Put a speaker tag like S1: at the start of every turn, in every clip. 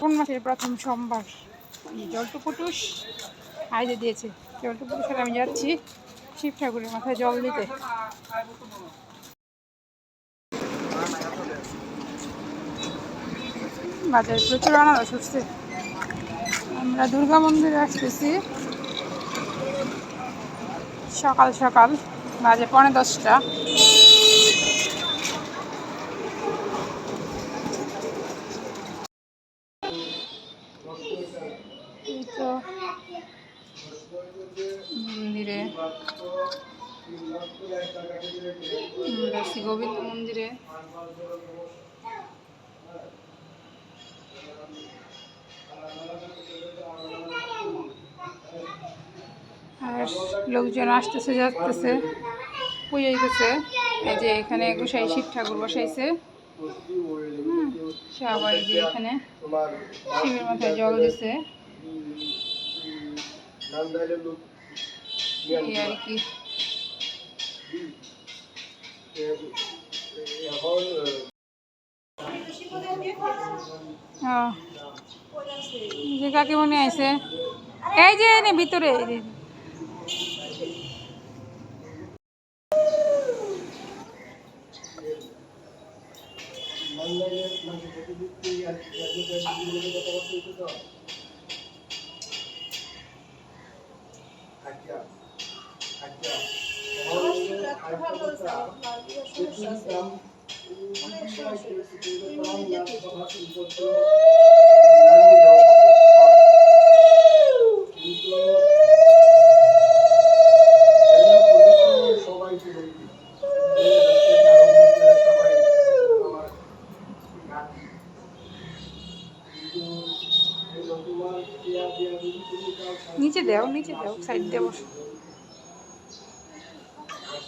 S1: কোন মাসের প্রথম সোমবার জলটুপুটুস আয়োজন দিয়েছে জলটুপুটুসের আমি যাচ্ছি শিব ঠাকুরের মাথায় জল দিতে বাজারে প্রচুর আনারস হচ্ছে আমরা দুর্গা মন্দিরে আসতেছি সকাল সকাল বাজে পনেরো দশটা মন্দিরে শ্রীগোবিন্দ গোবিন্দ মন্দিরে আর লোকজন আসতেছে যাচ্ছে পুজো দিতেছে এই যে এখানে গোসাই শিব ঠাকুর বসাইছে সবাই যে এখানে শিবের মাথায় জল দিছে নান্দাইলের লোক এই আর কি এখন যে কাকে মনে আইছে এই যে এনে ভিতরে মানে ভালো সমস্যা আছে অনেক সমস্যা নিচে দেও নিচে দেও সাইড দেওয়া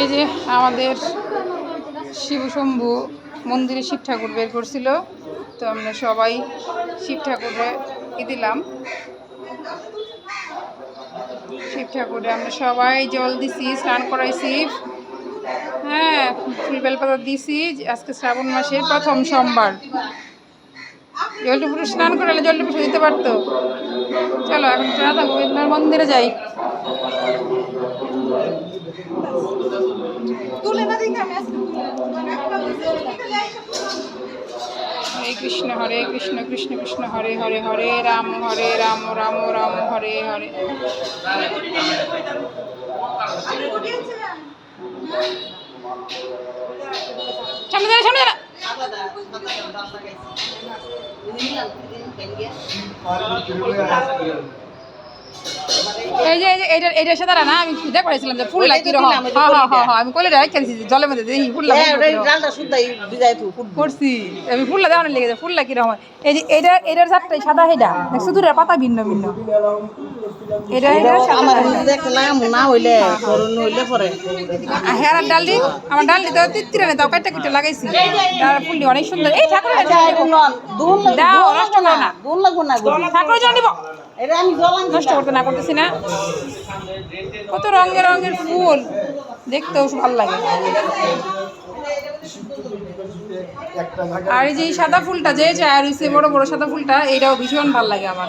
S1: এই যে আমাদের শিবশম্ভু মন্দিরে শিব ঠাকুর বের করছিল তো আমরা সবাই শিব ঠাকুরে ই দিলাম শিব ঠাকুরে আমরা সবাই জল দিছি স্নান করাইছি হ্যাঁ ফুল বেলপাতা দিছি আজকে শ্রাবণ মাসের প্রথম সোমবার জলটুপুরে স্নান করালে জলটুপুরে দিতে পারতো চলো এখন রাধা গোবিন্দার মন্দিরে যাই হরে কৃষ্ণ হরে কৃষ্ণ কৃষ্ণ কৃষ্ণ হরে হরে হরে রাম হরে রাম রাম রাম হরে হরে সামনে দাঁড়া সামনে দাঁড়া হরে এই যে এটা এটার সাথে না আমি ফিদা করেছিলাম যে ফুল লাগি রহ হ্যাঁ হ্যাঁ হ্যাঁ আমি কইলে খেলছি জলের মধ্যে দেখি ফুল লাগি হ্যাঁ, ডালটা তো করছি আমি ফুললা দেওয়ানোর লেগেছে ফুল লাগি রহ এই যে এটার সাতটাই সাদা হেডা দেখছো দূরের পাতা ভিন্ন ভিন্ন হেয়ার আমার কুটে লাগাইছি অনেক সুন্দর এই ঠাকুর আচ্ছা, দাও নষ্ট করতে না করতেছি না কত রঙের রঙের ফুল দেখতেও ভালো লাগে আর এই যে সাদা ফুলটা যে আর বড় বড় সাদা ফুলটা এটাও ভীষণ ভালো লাগে আমার